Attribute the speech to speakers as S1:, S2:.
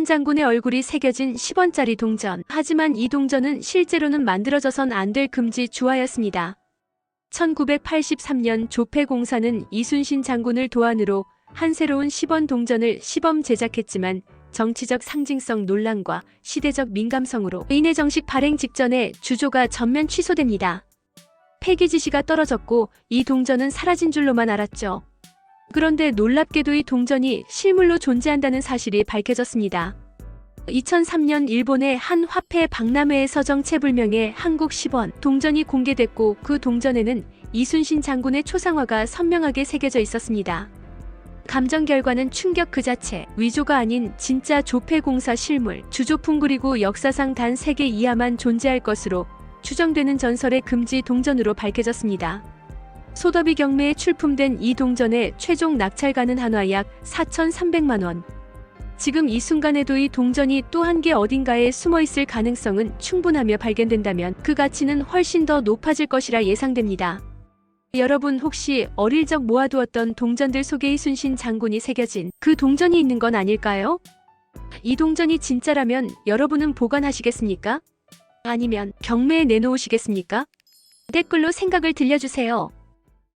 S1: 한 장군의 얼굴이 새겨진 10원짜리 동전. 하지만 이 동전은 실제로는 만들어져선 안 될 금지 주화였습니다. 1983년 조폐공사는 이순신 장군을 도안으로 한 새로운 10원 동전을 시범 제작했지만 정치적 상징성 논란과 시대적 민감성으로 인해 정식 발행 직전에 주조가 전면 취소됩니다. 폐기 지시가 떨어졌고 이 동전은 사라진 줄로만 알았죠. 그런데 놀랍게도 이 동전이 실물로 존재한다는 사실이 밝혀졌습니다. 2003년 일본의 한 화폐 박람회의 서정체불명의 한국 10원 동전이 공개됐고 그 동전에는 이순신 장군의 초상화가 선명하게 새겨져 있었습니다. 감정 결과는 충격 그 자체, 위조가 아닌 진짜 조폐공사 실물, 주조품 그리고 역사상 단 3개 이하만 존재할 것으로 추정되는 전설의 금지 동전으로 밝혀졌습니다. 소더비 경매에 출품된 이 동전의 최종 낙찰가는 한화 약 4,300만 원. 지금 이 순간에도 이 동전이 또 한 개 어딘가에 숨어 있을 가능성은 충분하며 발견된다면 그 가치는 훨씬 더 높아질 것이라 예상됩니다. 여러분 혹시 어릴 적 모아두었던 동전들 속에 이순신 장군이 새겨진 그 동전이 있는 건 아닐까요? 이 동전이 진짜라면 여러분은 보관하시겠습니까? 아니면 경매에 내놓으시겠습니까? 댓글로 생각을 들려주세요.